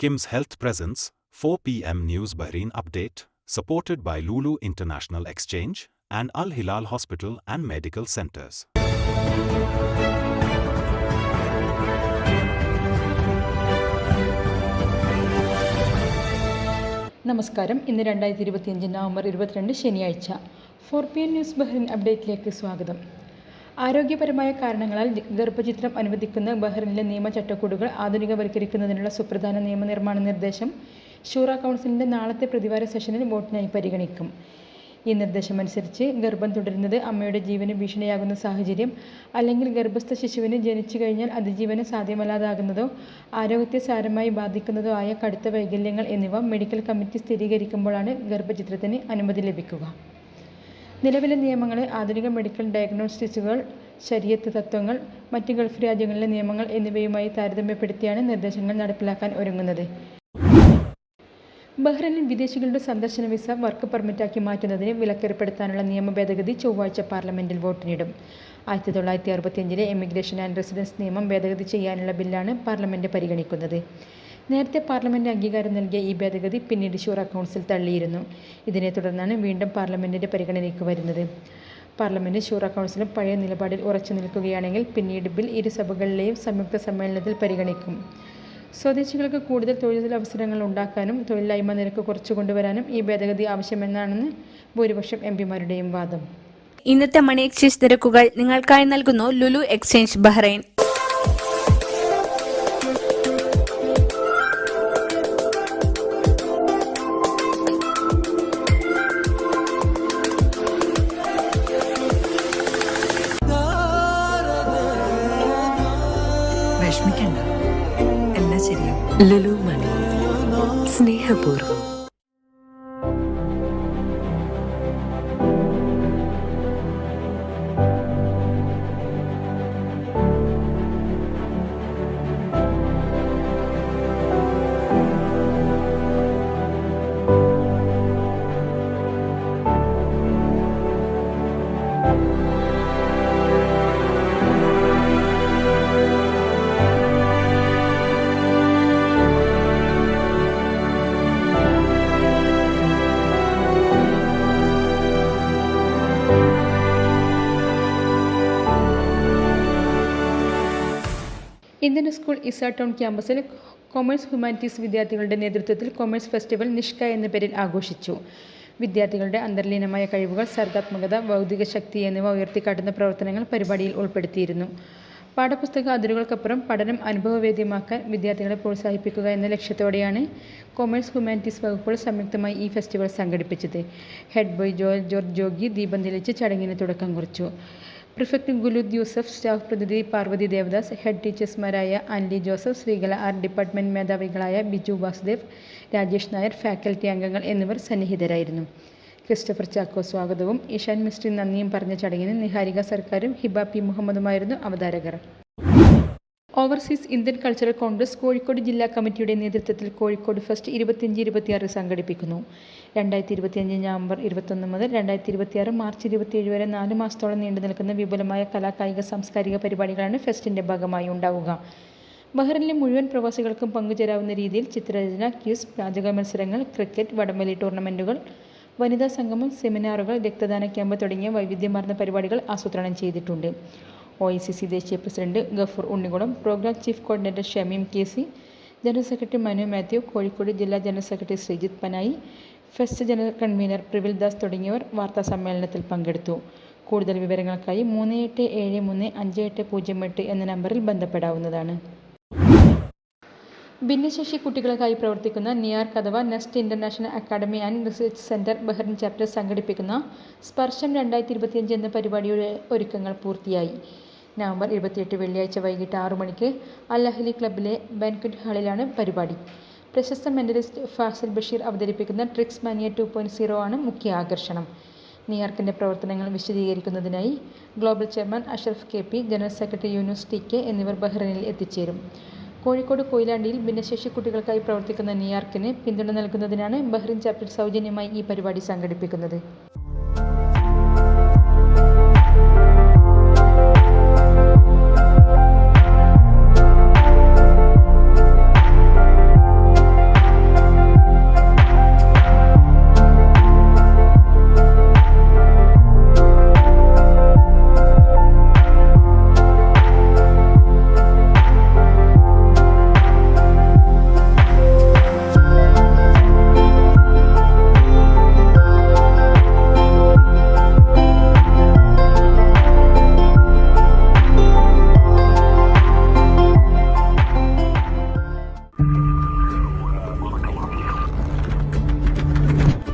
Kim's Health Presence, 4 p.m. News Bahrain Update, supported by Lulu International Exchange and Al Hilal Hospital and Medical Centers. നമസ്കാരം ഇന്ന് രണ്ടായിരത്തി ഇരുപത്തിയഞ്ച് November ഇരുപത്തിരണ്ട് ശനിയാഴ്ച four P N news Bahrain അപ്ഡേറ്റിലേക്ക് സ്വാഗതം ആരോഗ്യപരമായ കാരണങ്ങളാൽ ഗർഭചിത്രം അനുവദിക്കുന്ന ബഹ്റിനിലെ നിയമ ചട്ടക്കൂടുകൾ ആധുനികവൽക്കരിക്കുന്നതിനുള്ള സുപ്രധാന നിയമനിർമ്മാണ നിർദ്ദേശം ഷൂറ കൗൺസിലിന്റെ നാളത്തെ പ്രതിവാര സെഷനിൽ വോട്ടിനായി പരിഗണിക്കും. ഈ നിർദ്ദേശമനുസരിച്ച് ഗർഭം തുടരുന്നത് അമ്മയുടെ ജീവന് ഭീഷണിയാകുന്ന സാഹചര്യം അല്ലെങ്കിൽ ഗർഭസ്ഥ ശിശുവിന് ജനിച്ചു കഴിഞ്ഞാൽ അതിജീവനം സാധ്യമല്ലാതാകുന്നതോ ആരോഗ്യത്തെ സാരമായി ബാധിക്കുന്നതോ ആയ കടുത്ത വൈകല്യങ്ങൾ എന്നിവ മെഡിക്കൽ കമ്മിറ്റി സ്ഥിരീകരിക്കുമ്പോഴാണ് ഗർഭചിത്രത്തിന് അനുമതി ലഭിക്കുക. നിലവിലെ നിയമങ്ങളെ ആധുനിക മെഡിക്കൽ ഡയഗ്നോസ്റ്റിക്സുകൾ ശരീരത്ത് തത്വങ്ങൾ മറ്റ് ഗൾഫ് രാജ്യങ്ങളിലെ നിയമങ്ങൾ എന്നിവയുമായി താരതമ്യപ്പെടുത്തിയാണ് നിർദ്ദേശങ്ങൾ നടപ്പിലാക്കാൻ ഒരുങ്ങുന്നത്. ബഹ്റൈനിൽ വിദേശികളുടെ സന്ദർശന വിസ വർക്ക് പെർമിറ്റാക്കി മാറ്റുന്നതിന് വിലക്കേർപ്പെടുത്താനുള്ള നിയമ ഭേദഗതി ചൊവ്വാഴ്ച പാർലമെന്റിൽ വോട്ടിനിടും ആയിരത്തി തൊള്ളായിരത്തി അറുപത്തിയഞ്ചിലെ എമിഗ്രേഷൻ ആൻഡ് റെസിഡൻസ് നിയമം ഭേദഗതി ചെയ്യാനുള്ള ബില്ലാണ് പാർലമെന്റ് പരിഗണിക്കുന്നത്. നേരത്തെ പാർലമെന്റ് അംഗീകാരം നൽകിയ ഈ ഭേദഗതി പിന്നീട് ഷൂറ കൗൺസിൽ തള്ളിയിരുന്നു. ഇതിനെ തുടർന്നാണ് വീണ്ടും പാർലമെന്റിന്റെ പരിഗണനയ്ക്ക് വരുന്നത്. പാർലമെന്റ് ഷൂറ കൗൺസിലും പഴയ നിലപാടിൽ ഉറച്ചു നിൽക്കുകയാണെങ്കിൽ പിന്നീട് ബിൽ ഇരുസഭകളിലെയും സംയുക്ത സമ്മേളനത്തിൽ പരിഗണിക്കും. സ്വദേശികൾക്ക് കൂടുതൽ തൊഴിലവസരങ്ങൾ ഉണ്ടാക്കാനും തൊഴിലില്ലായ്മ നിരക്ക് കുറച്ചു കൊണ്ടുവരാനും ഈ ഭേദഗതി ആവശ്യമെന്നാണെന്ന് ഭൂരിപക്ഷം എം പിമാരുടെയും വാദം. ഇന്നത്തെ മണി എക്സ്ചേഞ്ച് നിരക്കുകൾ നിങ്ങൾക്കായി നൽകുന്നു Lulu exchange Bahrain. Lulu money. സ്നേഹപൂർവം. ഇന്ത്യൻ സ്കൂൾ ഇസ ടൗൺ ക്യാമ്പസിൽ കൊമേഴ്സ് ഹ്യൂമാനിറ്റീസ് വിദ്യാർത്ഥികളുടെ നേതൃത്വത്തിൽ കൊമേഴ്സ് ഫെസ്റ്റിവൽ നിഷ്ക എന്ന പേരിൽ ആഘോഷിച്ചു. വിദ്യാർത്ഥികളുടെ അന്തർലീനമായ കഴിവുകൾ സർഗാത്മകത ഭൗതിക ശക്തി എന്നിവ ഉയർത്തിക്കാട്ടുന്ന പ്രവർത്തനങ്ങൾ പരിപാടിയിൽ ഉൾപ്പെടുത്തിയിരുന്നു. പാഠപുസ്തക അതിരുകൾക്കപ്പുറം പഠനം അനുഭവവേദ്യമാക്കാൻ വിദ്യാർത്ഥികളെ പ്രോത്സാഹിപ്പിക്കുക എന്ന ലക്ഷ്യത്തോടെയാണ് കൊമേഴ്സ് ഹ്യൂമാനിറ്റീസ് വകുപ്പുകൾ സംയുക്തമായി ഈ ഫെസ്റ്റിവൽ സംഘടിപ്പിച്ചത്. ഹെഡ് ബോയ് ജോയൽ ജോർജ് ജോഗി ദീപം തെളിച്ച് ചടങ്ങിന് തുടക്കം കുറിച്ചു. പ്രിഫക്ട് ഗുലുദ് യൂസഫ് സ്റ്റാഫ് പ്രതിനിധി പാർവതി ദേവദാസ് ഹെഡ് ടീച്ചേഴ്സ്മാരായ അൻലി ജോസഫ് ശ്രീകല ആർ ഡിപ്പാർട്ട്മെന്റ് മേധാവികളായ ബിജു വാസുദേവ് രാജേഷ് നായർ ഫാക്കൽറ്റി അംഗങ്ങൾ എന്നിവർ സന്നിഹിതരായിരുന്നു. ക്രിസ്റ്റഫർ ചാക്കോ സ്വാഗതവും. ഇഷാൻ മിസ്റ്റി നന്ദിയും പറഞ്ഞ ചടങ്ങിന് നിഹാരിക സർക്കാരും ഹിബ പി മുഹമ്മദുമായിരുന്നു അവതാരകർ. Overseas Indian cultural congress Kozhikode ജില്ലാ കമ്മിറ്റിയുടെ നേതൃത്വത്തിൽ കോഴിക്കോട് ഫസ്റ്റ് ഇരുപത്തിയഞ്ച് ഇരുപത്തിയാറ് സംഘടിപ്പിക്കുന്നു. രണ്ടായിരത്തി ഇരുപത്തിയഞ്ച് നവംബർ ഇരുപത്തൊന്ന് മുതൽ രണ്ടായിരത്തി ഇരുപത്തിയാറ് മാർച്ച് ഇരുപത്തിയേഴ് വരെ നാല് മാസത്തോളം നീണ്ടു നിൽക്കുന്ന വിപുലമായ കലാകായിക സാംസ്കാരിക പരിപാടികളാണ് ഫെസ്റ്റിന്റെ ഭാഗമായി ഉണ്ടാവുക. ബഹ്റിനിലെ മുഴുവൻ പ്രവാസികൾക്കും പങ്കുചേരാവുന്ന രീതിയിൽ ചിത്രരചന ക്യൂസ് പാചക മത്സരങ്ങൾ ക്രിക്കറ്റ് വടംവലി ടൂർണമെന്റുകൾ വനിതാ സംഗമം സെമിനാറുകൾ രക്തദാന ക്യാമ്പ് തുടങ്ങിയ വൈവിധ്യമാർന്ന പരിപാടികൾ ആസൂത്രണം ചെയ്തിട്ടുണ്ട്. ഒ ഐ സി സി ദേശീയ president Gafoor Unnikulam programme chief coordinator Shameem K C general secretary Manu Mathew Kozhikode ജില്ലാ general secretary Sreejith Panayi fest general convener Privil Das തുടങ്ങിയവർ വാർത്താ സമ്മേളനത്തിൽ പങ്കെടുത്തു. കൂടുതൽ വിവരങ്ങൾക്കായി മൂന്ന് എട്ട് ഏഴ് മൂന്ന് അഞ്ച് എട്ട് പൂജ്യം എട്ട് എന്ന നമ്പറിൽ ബന്ധപ്പെടാവുന്നതാണ്. ഭിന്നശേഷി കുട്ടികൾക്കായി പ്രവർത്തിക്കുന്ന നിയാർക്ക് അഥവാ nest international academy and research centre Bahrain chapter സംഘടിപ്പിക്കുന്ന സ്പർശം രണ്ടായിരത്തി ഇരുപത്തിയഞ്ച് എന്ന പരിപാടിയുടെ ഒരുക്കങ്ങൾ പൂർത്തിയായി. നവംബർ ഇരുപത്തിയെട്ട് വെള്ളിയാഴ്ച വൈകിട്ട് ആറു മണിക്ക് അല്ലഹലി ക്ലബിലെ ബാൻക്വറ്റ് ഹാളിലാണ് പരിപാടി. പ്രശസ്ത മെന്റലിസ്റ്റ് ഫാസിൽ ബഷീർ അവതരിപ്പിക്കുന്ന tricks mania two point zero ആണ് മുഖ്യ ആകർഷണം. ന്യൂയോർക്കിന്റെ പ്രവർത്തനങ്ങൾ വിശദീകരിക്കുന്നതിനായി global chairman Ashraf K P general secretary Yunus T K എന്നിവർ ബഹ്റൈനിൽ എത്തിച്ചേരും. കോഴിക്കോട് കൊയിലാണ്ടിയിൽ ഭിന്നശേഷി കുട്ടികൾക്കായി പ്രവർത്തിക്കുന്ന ന്യൂയോർക്കിന് പിന്തുണ നൽകുന്നതിനാണ് ബഹ്റിൻ ചാപ്റ്റർ സൗജന്യമായി ഈ പരിപാടി സംഘടിപ്പിക്കുന്നത്.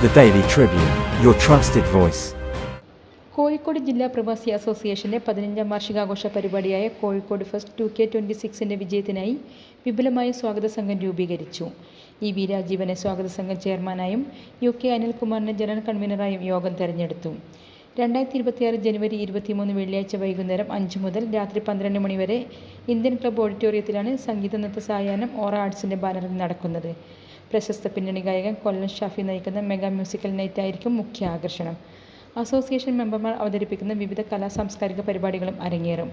The Daily Tribune, your trusted voice. Kozhikode ജില്ലാ പ്രവാസി അസോസിയേഷന്റെ പതിനഞ്ചാം വാർഷികാഘോഷ പരിപാടിയായ Kozhikode first two K twenty സിക്സിന്റെ വിജയത്തിനായി വിപുലമായ സ്വാഗത സംഘം രൂപീകരിച്ചു. ഇ വി രാജീവനെ സ്വാഗത സംഘം ചെയർമാനായും യു കെ അനിൽകുമാറിനെ ജനറൽ കൺവീനറായും യോഗം തെരഞ്ഞെടുത്തു. രണ്ടായിരത്തി ഇരുപത്തിയാറ് ജനുവരി ഇരുപത്തിമൂന്ന് വെള്ളിയാഴ്ച വൈകുന്നേരം അഞ്ച് മുതൽ രാത്രി പന്ത്രണ്ട് മണി വരെ ഇന്ത്യൻ ക്ലബ്ബ് ഓഡിറ്റോറിയത്തിലാണ് സംഗീത നൃത്ത സായാഹ്നം ഓറ ആർട്സിന്റെ ബാനറിൽ നടക്കുന്നത്. പ്രശസ്ത പിന്നണി ഗായകൻ കൊല്ലം ഷാഫി നയിക്കുന്ന മെഗാ മ്യൂസിക്കൽ നൈറ്റ് ആയിരിക്കും മുഖ്യ ആകർഷണം. അസോസിയേഷൻ മെമ്പർമാർ അവതരിപ്പിക്കുന്ന വിവിധ കലാ സാംസ്കാരിക പരിപാടികളും അരങ്ങേറും.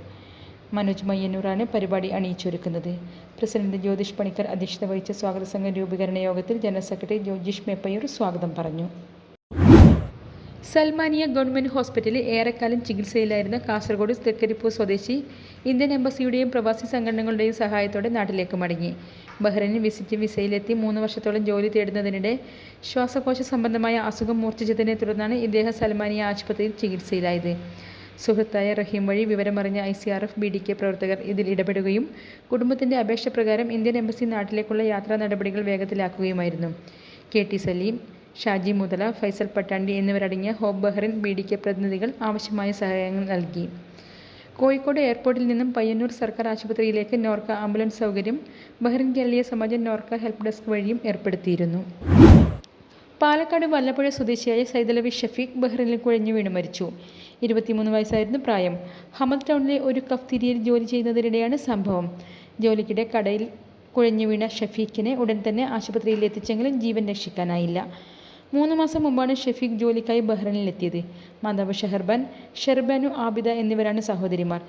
മനോജ് മയ്യന്നൂറാണ് പരിപാടി അണിയിച്ചൊരുക്കുന്നത്. പ്രസിഡന്റ് ജ്യോതിഷ് പണിക്കർ അധ്യക്ഷത വഹിച്ച സ്വാഗത സംഘം രൂപീകരണ യോഗത്തിൽ ജനറൽ സെക്രട്ടറി ജ്യോതിഷ് മേപ്പയ്യൂർ സ്വാഗതം പറഞ്ഞു. സൽമാനിയ ഗവൺമെന്റ് ഹോസ്പിറ്റലിൽ ഏറെക്കാലം ചികിത്സയിലായിരുന്ന കാസർഗോഡ് തൃക്കരിപ്പൂർ സ്വദേശി ഇന്ത്യൻ എംബസിയുടെയും പ്രവാസി സംഘടനകളുടെയും സഹായത്തോടെ നാട്ടിലേക്ക് മടങ്ങി. ബഹ്റൈനിൽ വിസിറ്റ് വിസയിലെത്തി മൂന്ന് വർഷത്തോളം ജോലി തേടുന്നതിനിടെ ശ്വാസകോശ സംബന്ധമായ അസുഖം മൂർച്ഛിച്ചതിനെ തുടർന്നാണ് ഇദ്ദേഹം സൽമാനിയ ആശുപത്രിയിൽ ചികിത്സയിലായത്. സുഹൃത്തായ റഹീം വഴി വിവരമറിഞ്ഞ I C R F B D K പ്രവർത്തകർ ഇതിൽ ഇടപെടുകയും കുടുംബത്തിന്റെ അപേക്ഷ പ്രകാരം ഇന്ത്യൻ എംബസി നാട്ടിലേക്കുള്ള യാത്രാ നടപടികൾ വേഗത്തിലാക്കുകയുമായിരുന്നു. കെ ടി സലീം ഷാജി മുതല ഫൈസൽ പട്ടാണ്ടി എന്നിവരടങ്ങിയ hob Bahrain B D K പ്രതിനിധികൾ ആവശ്യമായ സഹായങ്ങൾ നൽകി. കോഴിക്കോട് എയർപോർട്ടിൽ നിന്നും പയ്യന്നൂർ സർക്കാർ ആശുപത്രിയിലേക്ക് നോർക്ക ആംബുലൻസ് സൗകര്യം ബഹ്റിൻ കേരളീയ സമാജം നോർക്ക ഹെൽപ്പ് ഡെസ്ക് വഴിയും ഏർപ്പെടുത്തിയിരുന്നു. പാലക്കാട് വല്ലപ്പുഴ സ്വദേശിയായ സൈദലവി ഷഫീഖ് ബഹ്റിനിൽ കുഴഞ്ഞു വീണ് മരിച്ചു. ഇരുപത്തിമൂന്ന് വയസ്സായിരുന്നു പ്രായം. ഹമദ് ടൗണിലെ ഒരു കഫ്തീരിയയിൽ ജോലി ചെയ്യുന്നതിനിടെയാണ് സംഭവം. ജോലിക്കിടെ കടയിൽ കുഴഞ്ഞു വീണ ഷഫീഖിനെ ഉടൻ തന്നെ ആശുപത്രിയിൽ എത്തിച്ചെങ്കിലും ജീവൻ രക്ഷിക്കാനായില്ല. മൂന്ന് മാസം മുമ്പാണ് ഷെഫീഖ് ജോലിക്കായി ബഹ്റൈനിലെത്തിയത്. മാതാവ് ഷെഹർബൻ ഷെർബാനു ആബിദ എന്നിവരാണ് സഹോദരിമാർ.